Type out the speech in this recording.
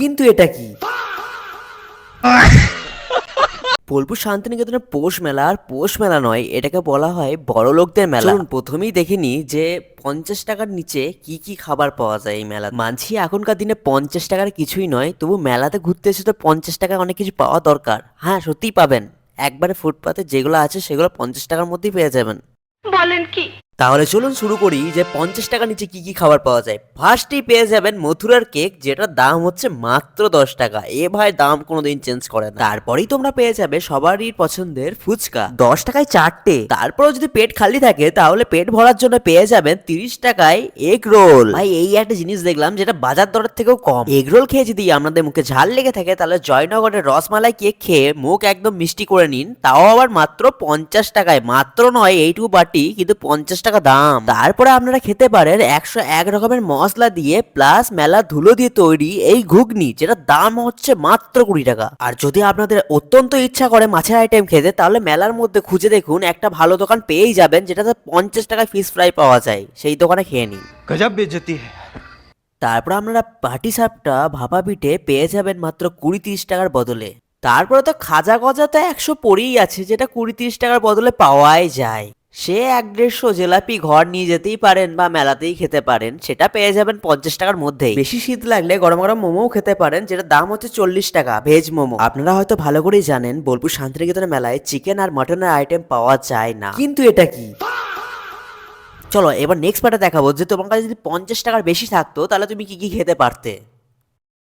কিন্তু এটা কি? বোলপুর শান্তিনিকেতনের পৌষ মেলা আর পৌষ মেলা নয় এটাকে বলা হয় বড় লোকদের মেলা প্রথমেই দেখে নি যে পঞ্চাশ টাকার নিচে কি কি খাবার পাওয়া যায় এই মেলা মানছি এখনকার দিনে পঞ্চাশ টাকার কিছুই নয় তবু মেলাতে ঘুরতে এসে তো পঞ্চাশ টাকা অনেক কিছু পাওয়া দরকার। হ্যাঁ সত্যিই পাবেন। একবারে ফুটপাতে যেগুলো আছে সেগুলো পঞ্চাশ টাকার মধ্যেই পেয়ে যাবেন। বলেন কি? তাহলে চলুন শুরু করি যে পঞ্চাশ টাকা নিচে কি কি খাবার পাওয়া যায়। ফার্স্টেই পেয়ে যাবেন মথুরার কেক যেটার দাম হচ্ছে মাত্র দশ টাকা। এ ভাই দাম কোনোদিন চেঞ্জ করে না। তারপরেই তোমরা পেয়ে যাবে সবারই পছন্দের ফুচকা। দশ টাকায় চারটে। তারপরেও যদি পেট খালি থাকে, তাহলে পেট ভরার জন্য পেয়ে যাবেন তিরিশ টাকায় এগ রোল ভাই, এই একটা জিনিস দেখলাম যেটা বাজার দরের থেকেও কম। এগ রোল খেয়ে যদি আপনাদের মুখে ঝাল লেগে থাকে, তাহলে জয়নগরের রসমালাই কেক খেয়ে মুখ একদম মিষ্টি করে নিন। তাও আবার মাত্র পঞ্চাশ টাকায়। মাত্র নয়, এইটুকু বাটি কিন্তু পঞ্চাশ টাকা দাম। তারপরে আপনারা খেতে পারেন একশো এক রকমের মশলা দিয়ে প্লাস মেলা ধুলো দিয়ে তৈরি এই ঘুগনি যেটা দাম হচ্ছে মাত্র কুড়ি টাকা। আর যদি আপনাদের অত্যন্ত ইচ্ছা করে মাছের আইটেম খেতে তাহলে মেলার মধ্যে খুঁজে দেখুন একটা ভালো দোকান পেয়েই যাবেন যেটাতে পঞ্চাশ টাকায় ফিশ ফ্রাই পাওয়া যায়। সেই দোকানে খেয়ে নিন। গজাব বেজতি তারপর আপনারা পাটি সাপটা ভাপা পিঠে পেয়ে যাবেন মাত্র কুড়ি তিরিশ টাকার বদলে। তারপরে তো খাজা গজা তো একশো পরেই আছে যেটা কুড়ি তিরিশ টাকার বদলে পাওয়াই যায়। সে এক দেড়শো জেলাপি ঘর নিয়ে যেতেই পারেন বা মেলাতেই খেতে পারেন সেটা পেয়ে যাবেন পঞ্চাশ টাকার মধ্যেই। বেশি শীত লাগলে গরম গরম মোমোও খেতে পারেন যেটা দাম হচ্ছে চল্লিশ টাকা ভেজ মোমো। আপনারা হয়তো ভালো করেই জানেন বোলপুর শান্তিনিকেতনের মেলায় চিকেন আর মটনের আইটেম পাওয়া যায় না। কিন্তু এটা কি? চলো এবার নেক্সট পার্টে দেখাবো যে তোমার কাছে যদি পঞ্চাশ টাকার বেশি থাকতো তাহলে তুমি কি কি খেতে পারতে?